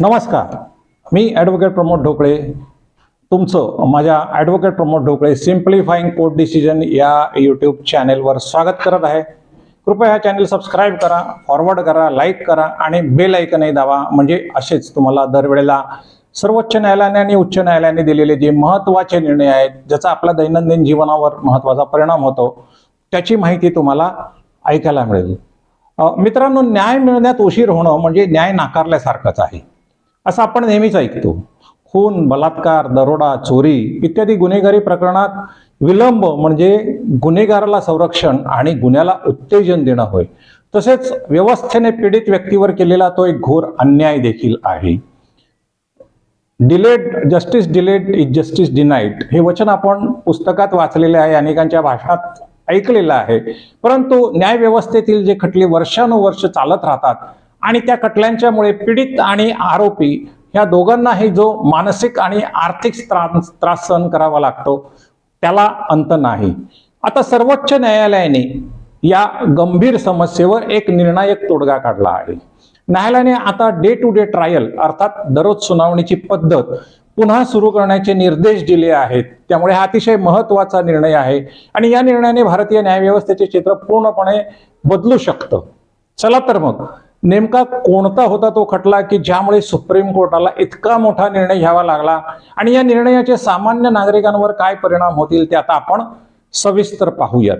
नमस्कार. मी ॲडव्होकेट प्रमोद ढोकळे. तुमचं माझ्या advocate Pramod Dhokale simplifying court decision या यूट्यूब चॅनेलवर स्वागत करत आहे. कृपया हा चॅनल सबस्क्राईब करा फॉरवर्ड करा लाईक करा आणि बेल ऐकनही दावा म्हणजे असेच तुम्हाला दरवेळेला सर्वोच्च न्यायालयाने आणि उच्च न्यायालयाने दिलेले जे महत्त्वाचे निर्णय आहेत ज्याचा आपल्या दैनंदिन जीवनावर महत्त्वाचा परिणाम होतो त्याची माहिती तुम्हाला ऐकायला मिळेल. मित्रांनो न्याय मिळण्यात उशीर होणं म्हणजे न्याय नाकारल्यासारखंच आहे. असं आपण नेहमीच ऐकतो. खून बलात्कार दरोडा चोरी इत्यादी गुन्हेगारी प्रकरणात विलंब म्हणजे गुन्हेगाराला संरक्षण आणि गुन्ह्याला उत्तेजन देणं होय. तसेच व्यवस्थेने पीडित व्यक्तीवर केलेला तो एक घोर अन्याय देखील आहे. Delayed justice delayed is justice denied हे वचन आपण पुस्तकात वाचलेले आहे अनेकांच्या भाषणात ऐकलेलं आहे. परंतु न्यायव्यवस्थेतील जे खटले वर्षानुवर्ष चालत राहतात आणि त्या खटल्यांच्यामुळे पीडित आणि आरोपी ह्या दोघांनाही जो मानसिक आणि आर्थिक त्रास त्रास सहन करावा लागतो त्याला अंत नाही. आता सर्वोच्च न्यायालयाने या गंभीर समस्येवर एक निर्णायक तोडगा काढला आहे. न्यायालयाने आता डे टू डे ट्रायल अर्थात दररोज सुनावणीची पद्धत पुन्हा सुरू करण्याचे निर्देश दिले आहेत. त्यामुळे हा अतिशय महत्त्वाचा निर्णय आहे आणि या निर्णयाने भारतीय न्यायव्यवस्थेचे चित्र पूर्णपणे बदलू शकतं. चला तर मग नेमका कोणता होता तो खटला की ज्यामुळे सुप्रीम कोर्टाला इतका मोठा निर्णय घ्यावा लागला? आणि या निर्णयाचे सामान्य नागरिकांवर काय परिणाम होतील ते आता आपण सविस्तर पाहूयात.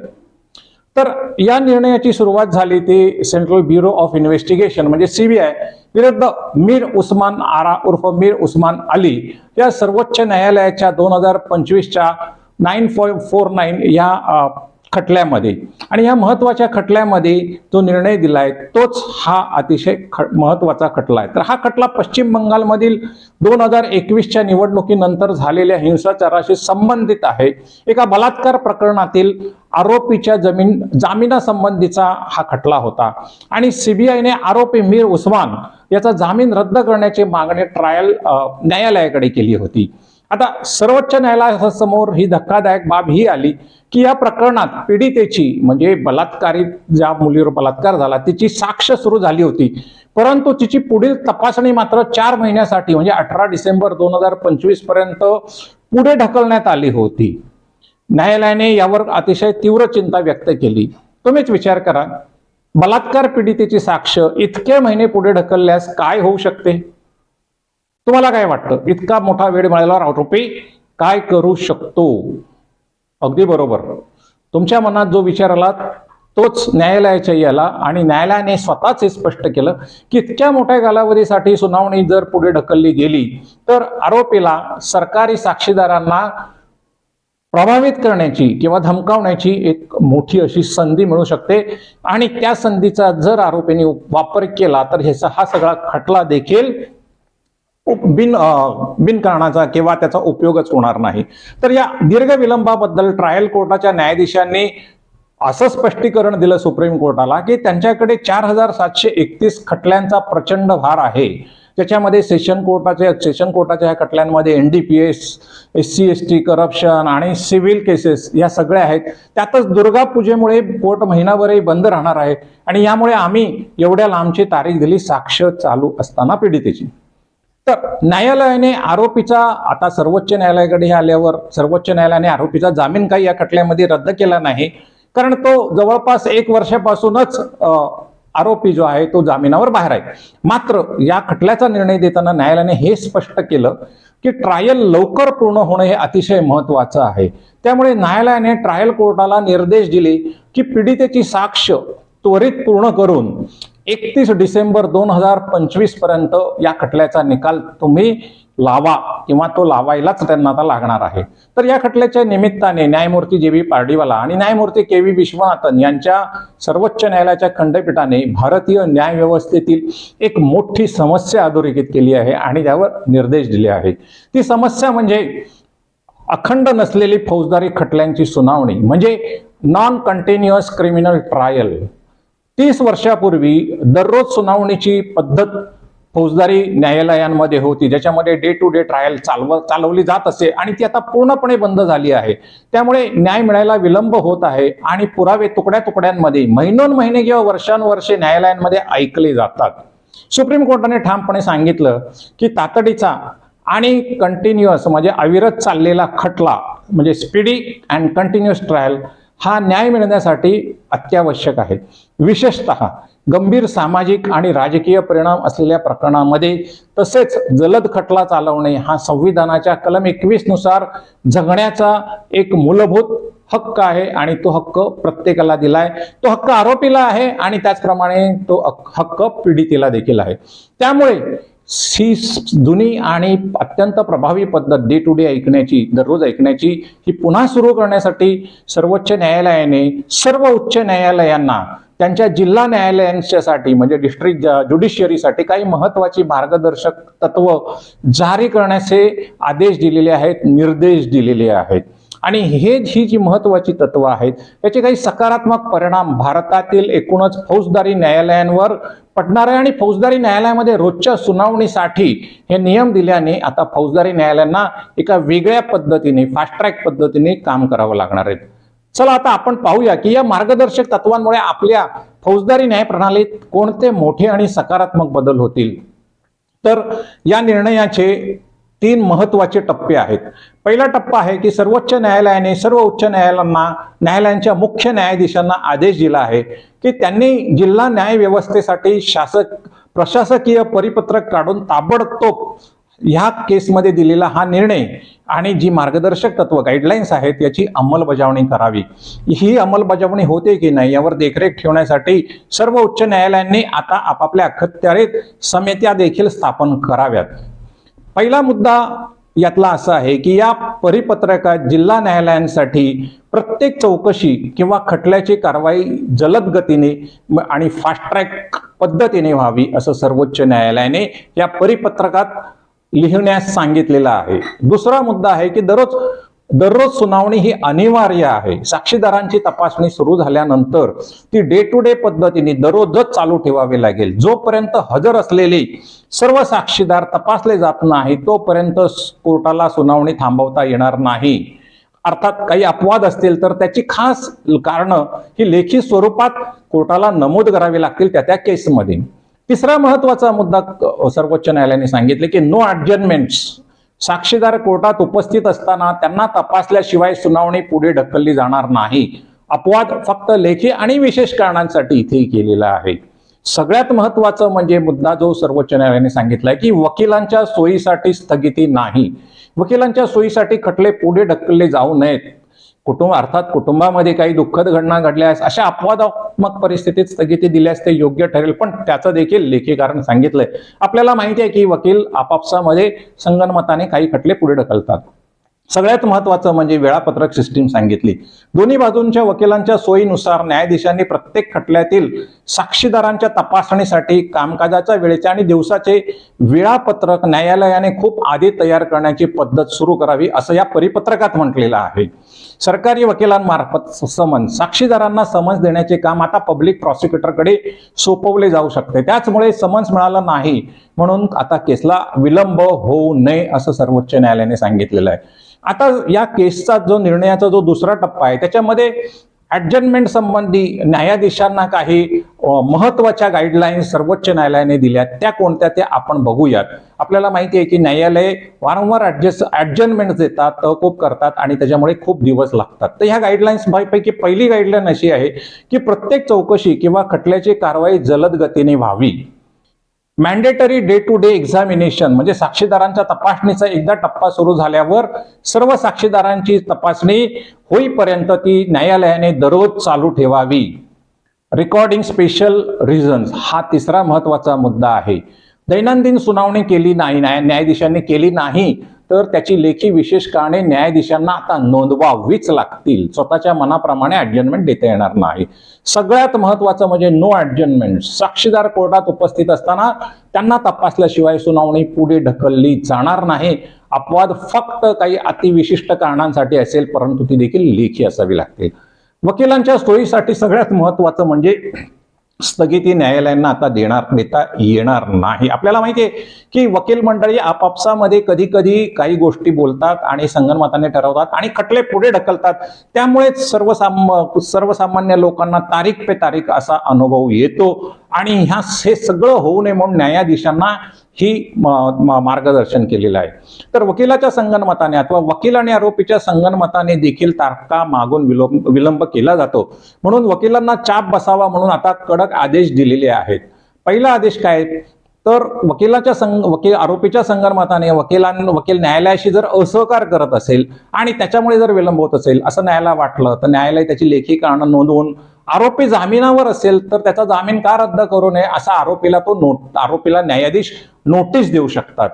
तर या निर्णयाची सुरुवात झाली ती सेंट्रल ब्युरो ऑफ इन्व्हेस्टिगेशन म्हणजे सीबीआय विरुद्ध मीर उस्मान आरा उर्फ मीर उस्मान अली या सर्वोच्च न्यायालयाच्या दोन हजार पंचवीसच्या नाईन फोर नाईन या खटल्यामध्ये. आणि या महत्त्वाच्या खटल्यामध्ये जो निर्णय दिलाय तोच हा अतिशय ख महत्त्वाचा खटला आहे. तर हा खटला पश्चिम बंगालमधील दोन हजार एकवीसच्या निवडणुकीनंतर झालेल्या हिंसाचाराशी संबंधित आहे. एका बलात्कार प्रकरणातील आरोपीच्या जमीन जामिनासंबंधीचा हा खटला होता. आणि सीबीआयने आरोपी मीर उस्मान याचा जामीन रद्द करण्याची मागणी ट्रायल न्यायालयाकडे केली होती. आता सर्वोच्च न्यायालयासमोर ही धक्कादायक बाब ही आली की या प्रकरणात पीडितेची म्हणजे बलात्कारित ज्या मुलीवर बलात्कार झाला तिची साक्ष सुरू झाली होती. परंतु तिची पुढील तपासणी मात्र चार महिन्यासाठी म्हणजे अठरा डिसेंबर दोन हजार पंचवीसपर्यंत पुढे ढकलण्यात आली होती. न्यायालयाने यावर अतिशय तीव्र चिंता व्यक्त केली. तुम्हीच विचार करा बलात्कार पीडितेची साक्ष इतके महिने पुढे ढकलल्यास काय होऊ शकते? तुम्हाला काय वाटतं? इतका मोठा वेळ मिळाल्यावर आरोपी काय करू शकतो? अगदी बरोबर. तुमच्या मनात जो विचार आला तोच न्यायालयाच्या याला आणि न्यायालयाने स्वतःच हे स्पष्ट केलं की इतक्या मोठ्या कालावधीसाठी सुनावणी जर पुढे ढकलली गेली तर आरोपीला सरकारी साक्षीदारांना प्रभावित करण्याची किंवा धमकावण्याची एक मोठी अशी संधी मिळू शकते आणि त्या संधीचा जर आरोपीने वापर केला तर ह्याचा हा सगळा खटला देखील बिन बिनकारणाचा किंवा त्याचा उपयोगच होणार नाही. तर या दीर्घ विलंबाबद्दल ट्रायल कोर्टाच्या न्यायाधीशांनी असं स्पष्टीकरण दिलं सुप्रीम कोर्टाला की त्यांच्याकडे चार हजार सातशे एकतीस खटल्यांचा प्रचंड भार आहे. त्याच्यामध्ये सेशन कोर्टाच्या सेशन कोर्टाच्या या खटल्यांमध्ये N D P S S C S T corruption आणि सिव्हिल केसेस या सगळ्या आहेत. त्यातच दुर्गा पूजेमुळे कोर्ट महिनाभरही बंद राहणार आहे. आणि यामुळे आम्ही एवढ्या लांबची तारीख दिली साक्ष चालू असताना पीडितेची. तर न्यायालयाने आरोपीचा आता सर्वोच्च न्यायालयाकडे आल्यावर सर्वोच्च न्यायालयाने आरोपीचा जामीन काही या खटल्यामध्ये रद्द केला नाही. कारण तो जवळपास एक वर्षापासूनच आरोपी जो आहे तो जामिनावर बाहेर आहे. मात्र या खटल्याचा निर्णय देताना न्यायालयाने हे स्पष्ट केलं की ट्रायल लवकर पूर्ण होणं हे अतिशय महत्वाचं आहे. त्यामुळे न्यायालयाने ट्रायल कोर्टाला निर्देश दिले की पीडितेची साक्ष त्वरित पूर्ण करून एकतीस डिसेंबर दोन हजार पंचवीसपर्यंत या खटल्याचा निकाल तुम्ही लावा किंवा तो लावायलाच त्यांना आता लागणार आहे. तर या खटल्याच्या निमित्ताने न्यायमूर्ती जे बी पार्डीवाला आणि न्यायमूर्ती के व्ही विश्वनाथन यांच्या सर्वोच्च न्यायालयाच्या खंडपीठाने भारतीय न्यायव्यवस्थेतील एक मोठी समस्या अधोरेखित केली आहे आणि त्यावर निर्देश दिले आहेत. ती समस्या म्हणजे अखंड नसलेली फौजदारी खटल्यांची सुनावणी म्हणजे नॉन कंटिन्युअस क्रिमिनल ट्रायल तीस वर्षापूर्वी दररोज सुनावणीची पद्धत फौजदारी न्यायालयांमध्ये होती ज्याच्यामध्ये डे टू डे ट्रायल चालव चालवली जात असे आणि ती आता पूर्णपणे बंद झाली आहे. त्यामुळे न्याय मिळायला विलंब होत आहे आणि पुरावे तुकड्या तुकड्यांमध्ये महिनोन महिने किंवा वर्षानुवर्षे न्यायालयांमध्ये ऐकले जातात. सुप्रीम कोर्टाने ठामपणे सांगितलं की तातडीचा आणि कंटिन्युअस म्हणजे अविरत चाललेला खटला म्हणजे स्पीडी अँड कंटिन्युअस ट्रायल हा न्याय मिळण्यासाठी अत्यावश्यक आहे. विशेषत गंभीर सामाजिक आणि राजकीय परिणाम असलेल्या प्रकरणामध्ये तसेच जलद खटला चालवणे हा संविधानाच्या कलम एकवीसनुसार जगण्याचा एक मूलभूत हक्क आहे आणि तो हक्क प्रत्येकाला दिलाय. तो हक्क आरोपीला आहे आणि त्याचप्रमाणे तो हक्क पीडितीला देखील आहे. त्यामुळे ही जुनी आणि अत्यंत प्रभावी पद्धत डे टू डे ऐकण्याची दररोज ऐकण्याची ही पुन्हा सुरू करण्यासाठी सर्वोच्च न्यायालयाने सर्व उच्च न्यायालयांना त्यांच्या जिल्हा न्यायालयांच्यासाठी म्हणजे डिस्ट्रिक्ट ज्युडिशियरीसाठी काही महत्वाची मार्गदर्शक तत्व जारी करण्याचे आदेश दिलेले आहेत निर्देश दिलेले आहेत. आणि हे ही जी महत्वाची तत्व आहेत याचे काही सकारात्मक परिणाम भारतातील एकूणच फौजदारी न्यायालयांवर पडणार आहे. आणि फौजदारी न्यायालयामध्ये रोजच्या सुनावणीसाठी हे नियम दिल्याने आता फौजदारी न्यायालयांना एका वेगळ्या पद्धतीने फास्ट ट्रॅक पद्धतीने काम करावं लागणार आहे. चला आता आपण पाहूया की या मार्गदर्शक तत्वांमुळे आपल्या फौजदारी न्याय प्रणालीत कोणते मोठे आणि सकारात्मक बदल होतील? तर या निर्णयाचे तीन महत्त्वाचे टप्पे आहेत. पहिला टप्पा आहे की सर्वोच्च न्यायालयाने सर्व उच्च न्यायालयांना न्यायालयांच्या मुख्य न्यायाधीशांना आदेश दिला आहे की त्यांनी जिल्हा न्याय व्यवस्थेसाठी शासक प्रशासकीय परिपत्रक काढून ताबडतोब ह्या केसमध्ये दिलेला हा निर्णय आणि जी मार्गदर्शक तत्व गाईडलाईन्स आहेत याची अंमलबजावणी करावी. ही अंमलबजावणी होते की नाही यावर देखरेख ठेवण्यासाठी सर्व उच्च न्यायालयांनी आता आपापल्या अखत्यारीत समित्या देखील स्थापन कराव्यात. पहिला मुद्दा यातला असा आहे की या परिपत्रकात जिल्हा न्यायालयांसाठी प्रत्येक चौकशी किंवा खटल्याची कारवाई जलद गतीने आणि फास्ट ट्रॅक पद्धतीने व्हावी असं सर्वोच्च न्यायालयाने या परिपत्रकात लिहिण्यास सांगितलेलं आहे. दुसरा मुद्दा आहे की दररोज दररोज सुनावणी ही अनिवार्य आहे. साक्षीदारांची तपासणी सुरू झाल्यानंतर ती डे टू डे पद्धतीने दररोजच चालू ठेवावी लागेल. जोपर्यंत हजर असलेले सर्व साक्षीदार तपासले जात नाही तोपर्यंत कोर्टाला सुनावणी थांबवता येणार नाही. अर्थात काही अपवाद असतील तर त्याची खास कारणं ही लेखी स्वरूपात कोर्टाला नमूद करावी लागतील त्या त्या केसमध्ये तिसरा महत्त्वाचा मुद्दा सर्वोच्च न्यायालयाने सांगितले की नो ॲडजमेंट्स साक्षीदार कोर्टात उपस्थित असताना त्यांना तपासल्याशिवाय सुनावणी पुढे ढकलली जाणार नाही. अपवाद फक्त लेखी आणि विशेष कारणांसाठी इथे केलेला आहे. सगळ्यात महत्वाचं म्हणजे मुद्दा जो सर्वोच्च न्यायालयाने सांगितलाय की वकिलांच्या सोयीसाठी स्थगिती नाही. वकिलांच्या सोयीसाठी खटले पुढे ढकलले जाऊ नयेत. कुटुंब अर्थात कुटुंबामध्ये काही दुःखद घटना घडल्यास अशा अपवादात्मक परिस्थितीत स्थगिती दिल्यास ते योग्य ठरेल. पण त्याचं देखील लेखीकारण सांगितलंय. आपल्याला माहिती आहे की वकील आपापसामध्ये संगणमताने काही खटले पुढे ढकलतात. सगळ्यात महत्वाचं म्हणजे वेळापत्रक सिस्टीम सांगितली. दोन्ही बाजूंच्या वकिलांच्या सोयीनुसार न्यायाधीशांनी प्रत्येक खटल्यातील साक्षीदारांच्या तपासणीसाठी कामकाजाच्या वेळेचे आणि दिवसाचे वेळापत्रक न्यायालयाने खूप आधी तयार करण्याची पद्धत सुरू करावी असं या परिपत्रकात म्हटलेलं आहे. सरकारी वकिलांमार्फत समन्स साक्षीदारांना समन्स देण्याचे काम आता पब्लिक प्रॉसिक्युटरकडे सोपवले जाऊ शकते. त्याचमुळे समन्स मिळाला नाही म्हणून आता केसला विलंब होऊ नये असं सर्वोच्च न्यायालयाने सांगितलेलं आहे. आता या केसचा जो निर्णयाचा जो दुसरा टप्पा आहे त्याच्यामध्ये ऍडजमेंट संबंधी न्यायाधीशांना काही महत्त्वाच्या गाईडलाईन्स सर्वोच्च न्यायालयाने दिल्या त्या कोणत्या त्या आपण बघूयात. आपल्याला माहिती आहे की न्यायालय वारंवार ऍडजस्ट ऍडजमेंट देतात तहकूब करतात आणि त्याच्यामुळे खूप दिवस लागतात. तर ह्या गाईडलाईन्स पैकी पहिली गाईडलाईन अशी आहे की प्रत्येक चौकशी किंवा खटल्याची कारवाई जलद गतीने व्हावी. Mandatory day to day examination म्हणजे साक्षीदारांच्या तपासणीचा एकदा टप्पा सुरू झाल्यावर सर्व साक्षीदारांची तपासणी होईपर्यंत ती न्यायालयाने दररोज चालू ठेवावी. रेकॉर्डिंग स्पेशल रिझन्स हा तिसरा महत्त्वाचा मुद्दा आहे. दैनंदिन सुनावणी केली नाही न्याय न्यायाधीशांनी केली नाही तर त्याची लेखी विशेष कारणे न्यायाधीशांना आता नोंदवावीच लागतील. स्वतःच्या मनाप्रमाणे ऍडजमेंट देता येणार नाही. सगळ्यात महत्वाचं म्हणजे नो ऍडजमेंट साक्षीदार कोर्टात उपस्थित असताना त्यांना तपासल्याशिवाय सुनावणी पुढे ढकलली जाणार नाही. अपवाद फक्त काही अतिविशिष्ट कारणांसाठी असेल परंतु ती देखील लेखी असावी लागतील वकिलांच्या सोयीसाठी सगळ्यात महत्वाचं म्हणजे स्थगिती न्यायालयांना आता देणार देता येणार नाही. आपल्याला माहिती आहे की वकील मंडळी आपापसामध्ये कधी कधी काही गोष्टी बोलतात आणि संगनमताने ठरवतात आणि खटले पुढे ढकलतात. त्यामुळेच सर्वसाम सर्वसामान्य लोकांना तारीख पे तारीख असा अनुभव येतो. आणि ह्या हे सगळं होऊ नये म्हणून न्यायाधीशांना ही मार्गदर्शन केलेलं आहे. तर वकिलाच्या संगनमताने अथवा वकील आणि आरोपीच्या संगनमताने देखील तारखा मागून विलंब विलंब केला जातो. म्हणून वकिलांना चाप बसावा म्हणून आता कडक आदेश दिलेले आहेत. पहिला आदेश काय? तर वकिलाच्या संग वकील आरोपीच्या संगणमताने वकिलां वकील न्यायालयाशी जर असहकार करत असेल आणि त्याच्यामुळे जर विलंब होत असेल असं न्यायालयाला वाटलं तर न्यायालय त्याची लेखी कारणं नोंदवून आरोपी जामिनावर असेल तर त्याचा जामीन का रद्द करू नये असा आरोपीला तो नोट आरोपीला न्यायाधीश नोटीस देऊ शकतात.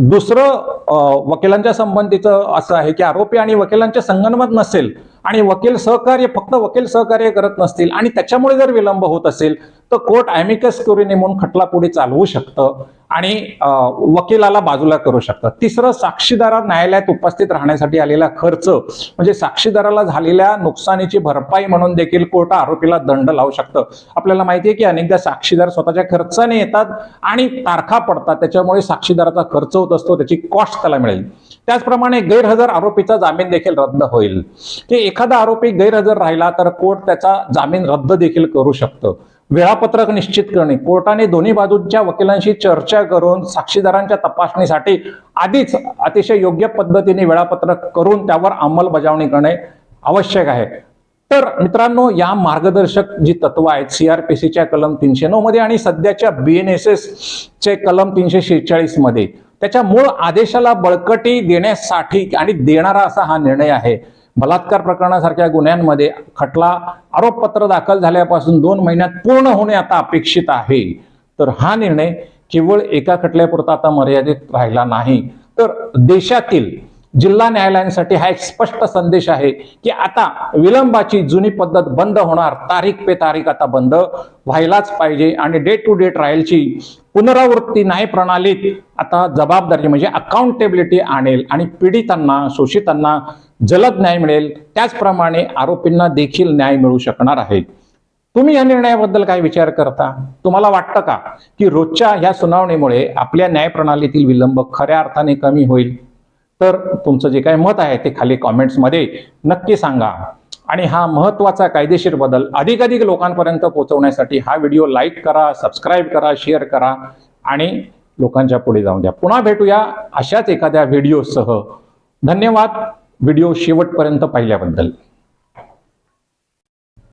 दुसरं वकिलांच्या संबंधीचं असं आहे की आरोपी आणि वकिलांचे संगणमत नसेल आणि वकील सहकार्य फक्त वकील सहकार्य करत नसतील आणि त्याच्यामुळे जर विलंब होत असेल तर कोर्ट ॲमिकस क्युरी नेमून खटला पुढे चालवू शकतं आणि वकिलाला बाजूला करू शकतं. तिसरं साक्षीदारा न्यायालयात उपस्थित राहण्यासाठी आलेला खर्च म्हणजे साक्षीदाराला झालेल्या नुकसानीची भरपाई म्हणून देखील कोर्ट आरोपीला दंड लावू शकतं. आपल्याला माहिती आहे की अनेकदा साक्षीदार स्वतःच्या खर्चाने येतात आणि तारखा पडतात. त्याच्यामुळे साक्षीदाराचा खर्च होत असतो त्याची कॉस्ट त्याला मिळेल. त्याचप्रमाणे गैरहजर आरोपीचा जामीन देखील रद्द होईल. की एखादा आरोपी गैरहजर राहिला तर कोर्ट त्याचा जामीन रद्द देखील करू शकतं. वेळापत्रक निश्चित करणे. कोर्टाने दोन्ही बाजूंच्या वकिलांशी चर्चा करून साक्षीदारांच्या तपासणीसाठी आधीच अतिशय योग्य पद्धतीने वेळापत्रक करून त्यावर अंमलबजावणी करणे आवश्यक आहे. तर मित्रांनो या मार्गदर्शक जी तत्व आहेत सीआरपीसीच्या कलम तीनशे नऊ मध्ये आणि सध्याच्या बीएनएसएस चे कलम तीनशे शेहेचाळीसमध्ये. त्याच्या मूळ आदेशाला बळकटी देण्यासाठी आणि देणारा असा हा निर्णय आहे. बलात्कार प्रकरणासारख्या गुन्ह्यांमध्ये खटला आरोपपत्र दाखल झाल्यापासून दोन महिन्यात पूर्ण होणे आता अपेक्षित आहे. तर हा निर्णय केवळ एका खटल्यापुरता आता मर्यादित राहिला नाही. तर देशातील जिल्हा न्यायालयांसाठी हा एक स्पष्ट संदेश आहे की आता विलंबाची जुनी पद्धत बंद होणार तारीख पे तारीख आता बंद व्हायलाच पाहिजे आणि डे टू डे ट्रायलची पुनरावृत्ती नाही प्रणालीत आता जबाबदारी म्हणजे अकाउंटेबिलिटी आणेल आणि पीडितांना शोषितांना जलद न्याय मिळेल. त्याचप्रमाणे आरोपींना देखील न्याय मिळू शकणार आहे. तुम्ही या निर्णयाबद्दल काय विचार करता? तुम्हाला वाटतं का की रोजच्या ह्या सुनावणीमुळे आपल्या न्यायप्रणालीतील विलंब खऱ्या अर्थाने कमी होईल? तर तुमचं जे काही मत आहे ते खाली कॉमेंट्समध्ये नक्की सांगा. आणि हा महत्त्वाचा कायदेशीर बदल अधिकाधिक लोकांपर्यंत पोहोचवण्यासाठी हा व्हिडिओ लाईक करा सबस्क्राईब करा शेअर करा आणि लोकांच्या पुढे जाऊन द्या. पुन्हा भेटूया अशाच एखाद्या व्हिडिओसह धन्यवाद. व्हिडिओ शेवटपर्यंत पाहिल्याबद्दल.